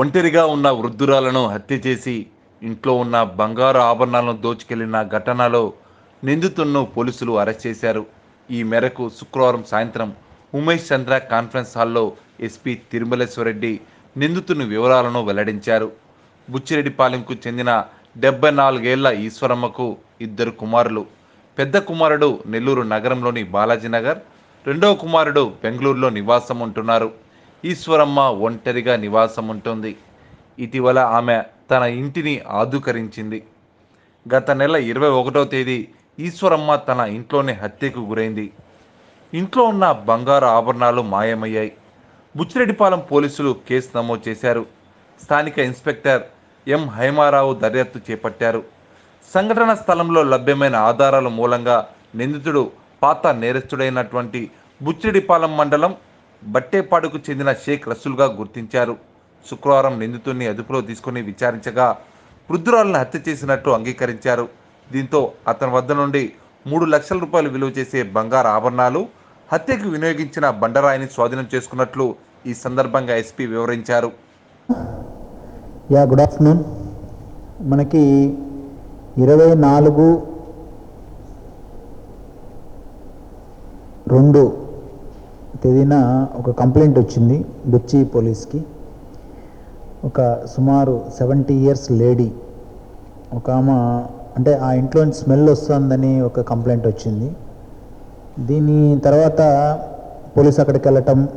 ఒంటరిగా ఉన్న వృద్ధురాలను హత్య చేసి ఇంట్లో ఉన్న బంగారు ఆభరణాలను దోచుకెళ్ళిన ఘటనలో నిందితులను పోలీసులు అరెస్ట్ చేశారు. ఈ మేరకు శుక్రవారం సాయంత్రం ఉమేష్ చంద్ర కాన్ఫరెన్స్ హాల్లో ఎస్పీ తిరుమలేశ్వరరెడ్డి నిందితుని వివరాలను వెల్లడించారు. బుచ్చిరెడ్డిపాలెంకు చెందిన డెబ్బై నాలుగేళ్ళ ఈశ్వరమ్మకు ఇద్దరు కుమారులు. పెద్ద కుమారుడు నెల్లూరు నగరంలోని బాలాజీనగర్ రెండవ కుమారుడు బెంగళూరులో నివాసం ఉంటున్నారు. ఈశ్వరమ్మ ఒంటరిగా నివాసం ఉంటుంది ఇటీవల ఆమె తన ఇంటిని ఆధుకరించింది గత నెల ఇరవై ఒకటవ తేదీ ఈశ్వరమ్మ తన ఇంట్లోనే హత్యకు గురైంది. ఇంట్లో ఉన్న బంగారు ఆభరణాలు మాయమయ్యాయి. బుచ్చిరెడ్డిపాలెం పోలీసులు కేసు నమోదు చేశారు. స్థానిక ఇన్స్పెక్టర్ ఎం హైమారావు దర్యాప్తు చేపట్టారు. సంఘటన స్థలంలో లభ్యమైన ఆధారాల మూలంగా నిందితుడు పాత నేరస్తుడైనటువంటి బుచ్చిరెడ్డిపాలెం మండలం బట్టేపాడుకు చెందిన షేక్ రసూల్గా గుర్తించారు. శుక్రవారం నిందితుడిని అదుపులో తీసుకుని విచారించగా వృద్ధురాలను హత్య చేసినట్టు అంగీకరించారు. దీంతో అతని వద్ద నుండి మూడు లక్షల రూపాయలు విలువ చేసే బంగారు ఆభరణాలు హత్యకు వినియోగించిన బండరాయిని స్వాధీనం చేసుకున్నట్లు ఈ సందర్భంగా ఎస్పీ వివరించారు. Yeah good afternoon. మనకి ఇరవై నాలుగు రెండు తేదీన ఒక కంప్లైంట్ వచ్చింది బుచ్చి పోలీస్కి. ఒక సుమారు సెవెంటీ ఇయర్స్ లేడీ. ఒక ఆమె అంటే ఆ ఇంట్లో స్మెల్ వస్తుందని ఒక కంప్లైంట్ వచ్చింది. దీని తర్వాత పోలీస్ అక్కడికి వెళ్ళటం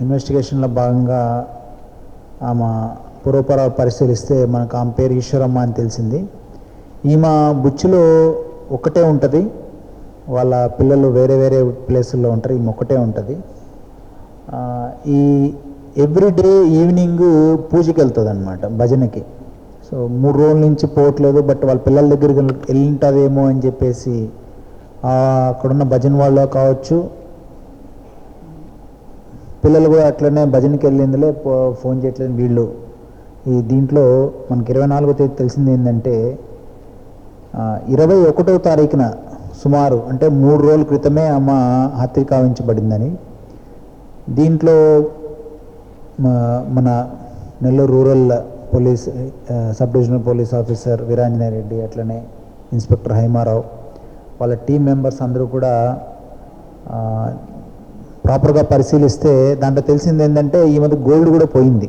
ఇన్వెస్టిగేషన్లో భాగంగా ఆమె పూర్వపర పరిశీలిస్తే మనకు ఆమె పేరు ఈశ్వరమ్మ అని తెలిసింది. ఈమె బుచ్చిలో ఒకటే ఉంటుంది. వాళ్ళ పిల్లలు వేరే వేరే ప్లేసుల్లో ఉంటారు. ఈమె ఒకటే ఉంటుంది. ఈ ఎవ్రీడే ఈవినింగ్ పూజకి వెళ్తుంది అనమాట భజనకి. సో మూడు రోజుల నుంచి పోవట్లేదు బట్ వాళ్ళ పిల్లల దగ్గరికి వెళ్ళి అని చెప్పేసి అక్కడున్న భజన వాళ్ళు కావచ్చు. పిల్లలు కూడా అట్లనే భజనకి వెళ్ళిందిలే పో- ఫోన్ చేయట్లేదు వీళ్ళు. ఈ దీంట్లో మనకి ఇరవై నాలుగో తేదీ తెలిసింది ఏంటంటే ఇరవై ఒకటో తారీఖున సుమారు అంటే మూడు రోజుల క్రితమే అమ్మ హత్య కావించబడిందని దీంట్లో మన Nellore rural police sub divisional police officer Veeranjaneya Reddy అట్లనే ఇన్స్పెక్టర్ హైమారావు వాళ్ళ టీం మెంబర్స్ అందరూ కూడా ప్రాపర్గా పరిశీలిస్తే దాంట్లో తెలిసింది ఏంటంటే ఈ మధ్య గోల్డ్ కూడా పోయింది.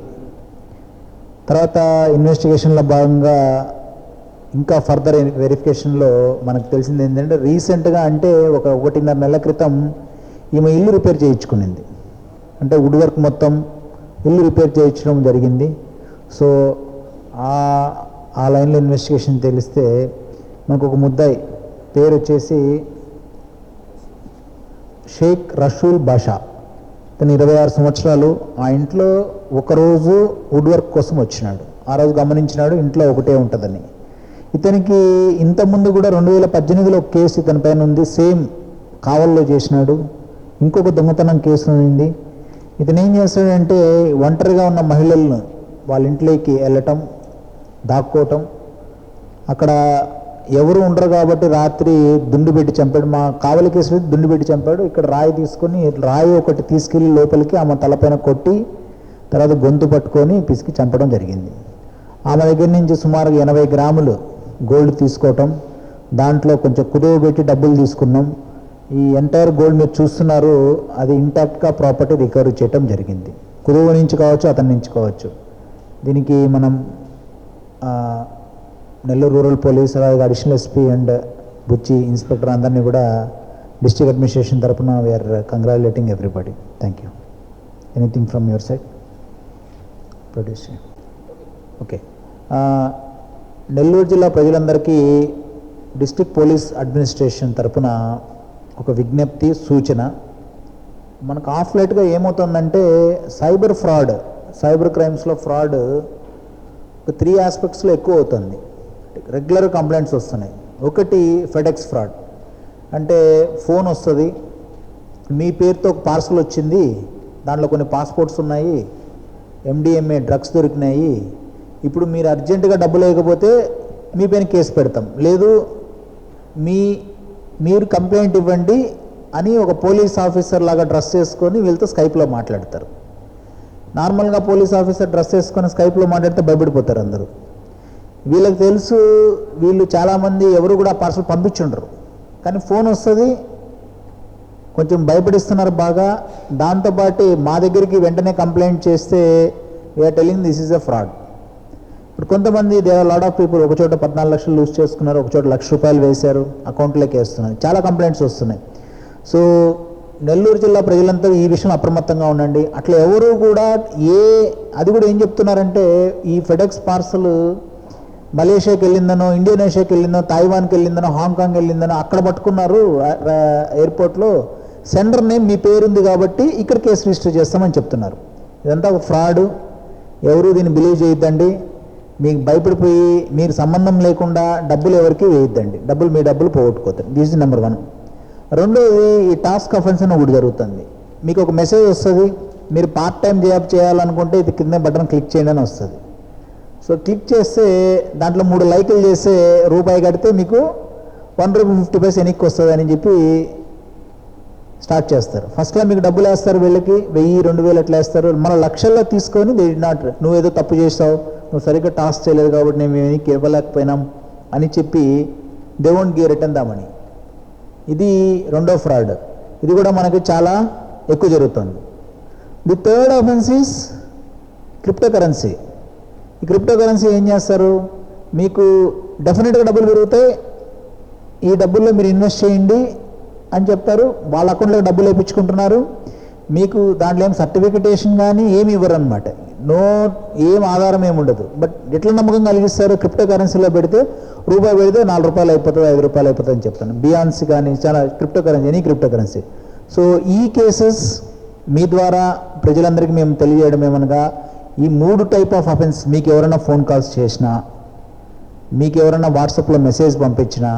తర్వాత ఇన్వెస్టిగేషన్లో భాగంగా ఇంకా ఫర్దర్ వెరిఫికేషన్లో మనకు తెలిసింది ఏంటంటే రీసెంట్గా అంటే ఒక ఒకటిన్నర నెలల క్రితం ఈమె ఇల్లు రిపేర్ చేయించుకునింది. అంటే వుడ్ వర్క్ మొత్తం ఇల్లు రిపేర్ చేయించడం జరిగింది. సో ఆ ఆ లైన్లో ఇన్వెస్టిగేషన్ తెలిస్తే మనకు ఒక ముద్దాయి పేరు వచ్చేసి షేక్ రషూల్ బాషా. తను ఇరవై ఆరు సంవత్సరాలు ఆ ఇంట్లో ఒకరోజు వుడ్ వర్క్ కోసం వచ్చినాడు. ఆ రోజు గమనించినాడు ఇంట్లో ఒకటే ఉంటుందని. ఇతనికి ఇంతకుముందు కూడా రెండు వేల పద్దెనిమిదిలో ఒక కేసు ఇతని పైన ఉంది. సేమ్ కావల్లో చేసినాడు. ఇంకొక దొంగతనం కేసు ఉంది. ఇతను ఏం చేస్తాడంటే ఒంటరిగా ఉన్న మహిళలను వాళ్ళ ఇంట్లోకి వెళ్ళటం దాక్కోవటం. అక్కడ ఎవరు ఉండరు కాబట్టి రాత్రి దుండు పెట్టి చంపాడు. మా కావలి కేసులో దుండు పెట్టి చంపాడు. ఇక్కడ రాయి తీసుకొని రాయి ఒకటి తీసుకెళ్ళి లోపలికి ఆమె తలపైన కొట్టి తర్వాత గొంతు పట్టుకొని పిసికి చంపడం జరిగింది. ఆమె దగ్గర నుంచి సుమారుగా ఎనభై గ్రాములు గోల్డ్ తీసుకోవటం దాంట్లో కొంచెం కుదువ పెట్టి డబ్బులు తీసుకున్నాం. ఈ ఎంటైర్ గోల్డ్ మీరు చూస్తున్నారు అది ఇంటాక్ట్గా ప్రాపర్టీ రికవరీ చేయటం జరిగింది. కుదువ నుంచి కావచ్చు అతని నుంచి కావచ్చు. దీనికి మనం నెల్లూరు రూరల్ పోలీస్ అలాగే additional SP and Buchi inspector అందరినీ కూడా డిస్ట్రిక్ట్ అడ్మినిస్ట్రేషన్ తరపున we are congratulating everybody thank you anything from your side produce okay Nellore జిల్లా ప్రజలందరికీ డిస్ట్రిక్ట్ పోలీస్ అడ్మినిస్ట్రేషన్ తరపున ఒక విజ్ఞప్తి సూచన. మనకు ఆఫ్ లైట్గా ఏమవుతుందంటే సైబర్ ఫ్రాడ్ సైబర్ క్రైమ్స్లో ఫ్రాడ్ ఒక త్రీ ఆస్పెక్ట్స్లో ఎక్కువ అవుతుంది. రెగ్యులర్ కంప్లైంట్స్ వస్తున్నాయి. ఒకటి ఫెడెక్స్ ఫ్రాడ్. అంటే ఫోన్ వస్తుంది మీ పేరుతో ఒక పార్సల్ వచ్చింది దాంట్లో కొన్ని పాస్పోర్ట్స్ ఉన్నాయి ఎండిఎంఏ డ్రగ్స్ దొరికినాయి. ఇప్పుడు మీరు అర్జెంటుగా డబ్బులు లేకపోతే మీ పైన కేసు పెడతాం. లేదు మీ మీరు కంప్లైంట్ ఇవ్వండి అని ఒక పోలీస్ ఆఫీసర్ లాగా డ్రెస్ చేసుకొని వీళ్ళతో స్కైప్లో మాట్లాడతారు. నార్మల్గా పోలీస్ ఆఫీసర్ డ్రెస్ వేసుకొని స్కైప్లో మాట్లాడితే భయపడిపోతారు అందరూ. వీళ్ళకి తెలుసు వీళ్ళు చాలామంది ఎవరు కూడా పార్సల్ పంపించుండరు. కానీ ఫోన్ వస్తుంది కొంచెం భయపడిస్తున్నారు బాగా. దాంతోపాటు మా దగ్గరికి వెంటనే కంప్లైంట్ చేస్తే we are telling this is a fraud ఇప్పుడు కొంతమంది దే ఆర్ ఆఫ్ పీపుల్ ఒక చోట పద్నాలుగు లక్షలు లూజ్ చేసుకున్నారు ఒక చోట లక్ష రూపాయలు వేశారు అకౌంట్లోకి వేస్తున్నారు. చాలా కంప్లైంట్స్ వస్తున్నాయి. సో నెల్లూరు జిల్లా ప్రజలంతా ఈ విషయం అప్రమత్తంగా ఉండండి. అట్లా ఎవరు కూడా ఏ అది కూడా ఏం చెప్తున్నారంటే ఈ ఫెడెక్స్ పార్సల్ మలేషియాకి వెళ్ళిందనో ఇండోనేషియాకి వెళ్ళిందో తైవాన్కి వెళ్ళిందనో హాంకాంగ్ వెళ్ళిందనో అక్కడ పట్టుకున్నారు ఎయిర్పోర్ట్లో. సెంటర్ నేమ్ మీ పేరుంది కాబట్టి ఇక్కడ కేసు రిజిస్టర్ చేస్తామని చెప్తున్నారు. ఇదంతా ఒక ఫ్రాడ్. ఎవరు దీన్ని బిలీవ్ చేయొద్దండి. మీకు భయపడిపోయి మీరు సంబంధం లేకుండా డబ్బులు ఎవరికి వేయొద్దండి. డబ్బులు మీ డబ్బులు పోగొట్టుకోతారు దిస్ ఇస్ నెంబర్ వన్ రెండోది ఈ టాస్క్ అఫెన్స్ అని ఒకటి జరుగుతుంది. మీకు ఒక మెసేజ్ వస్తుంది మీరు పార్ట్ టైం జాబ్ చేయాలనుకుంటే ఇది కింద బటన్ క్లిక్ చేయండి అని వస్తుంది. సో క్లిక్ చేస్తే దాంట్లో మూడు లైకులు చేస్తే రూపాయి కడితే మీకు వన్ రూపీ ఫిఫ్టీ పైస్ ఎనిక్కి వస్తుంది అని చెప్పి స్టార్ట్ చేస్తారు. ఫస్ట్లో మీకు డబ్బులు వేస్తారు వీళ్ళకి వెయ్యి రెండు వేలు అట్లా వేస్తారు. మన లక్షల్లో తీసుకొని దే నాట్ నువ్వేదో తప్పు చేసావు నువ్వు సరిగ్గా టాస్క్ చేయలేదు కాబట్టి మేము ఏమీ ఇవ్వలేకపోయినాం అని చెప్పి దే వోంట్ గివ్ రిటర్న్ దామని. ఇది రెండో ఫ్రాడ్ ఇది కూడా మనకి చాలా ఎక్కువ జరుగుతుంది. The third offence is crypto currency ఈ క్రిప్టో కరెన్సీ ఏం చేస్తారు? మీకు డెఫినెట్గా డబ్బులు పెరుగుతాయి. ఈ డబ్బుల్లో మీరు ఇన్వెస్ట్ చేయండి అని చెప్తారు. వాళ్ళ అకౌంట్లో డబ్బులు వేయించుకుంటున్నారు. మీకు దాంట్లో ఏం సర్టిఫికేషన్ కానీ ఏమి ఇవ్వరు అనమాట నో ఏం ఆధారం ఏమి ఉండదు. బట్ ఎట్లా నమ్మకం కలిగిస్తారు క్రిప్టో కరెన్సీలో పెడితే రూపాయి పెడితే నాలుగు రూపాయలు అయిపోతుంది ఐదు రూపాయలు అయిపోతుంది అని చెప్తాను. బియాన్స్ కానీ చాలా క్రిప్టో కరెన్సీ అని క్రిప్టో కరెన్సీ సో ఈ కేసెస్ మీ ద్వారా ప్రజలందరికీ మేము తెలియజేయడం ఏమనగా ఈ మూడు టైప్ ఆఫ్ అఫెన్స్ మీకు ఎవరైనా ఫోన్ కాల్స్ చేసినా మీకు ఎవరైనా వాట్సాప్లో మెసేజ్ పంపించినా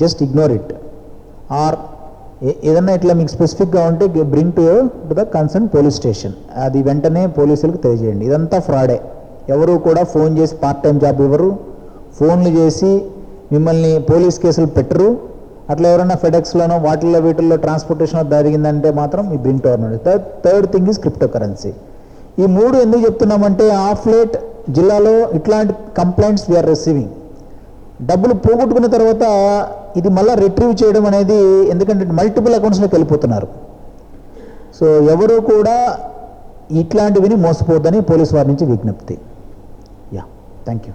జస్ట్ ఇగ్నోర్ ఇట్ ఆర్ ఏదైనా ఇట్లా మీకు స్పెసిఫిక్గా ఉంటే bring to to the concern police station అది వెంటనే పోలీసులకు తెలియజేయండి. ఇదంతా ఫ్రాడే. ఎవరు కూడా ఫోన్ చేసి పార్ట్ టైం జాబ్ ఇవ్వరు. ఫోన్లు చేసి మిమ్మల్ని పోలీస్ కేసులు పెట్టరు. అట్లా ఎవరైనా ఫెడెక్స్లోనో వాటిల్లో వీటిల్లో ట్రాన్స్పోర్టేషన్లో జరిగిందంటే మాత్రం ఈ bring to third third thing is crypto currency ఈ మూడు ఎందుకు చెప్తున్నామంటే ఆఫ్ లేట్ జిల్లాలో ఇట్లాంటి కంప్లైంట్స్ వీఆర్ రిసీవింగ్ డబ్బులు పోగొట్టుకున్న తర్వాత ఇది మళ్ళీ రిట్రీవ్ చేయడం అనేది ఎందుకంటే మల్టిపుల్ అకౌంట్స్లోకి వెళ్ళిపోతున్నారు. సో ఎవరు కూడా ఇట్లాంటివిని మోసపోద్దని పోలీస్ వారి నుంచి విజ్ఞప్తి. Yeah thank you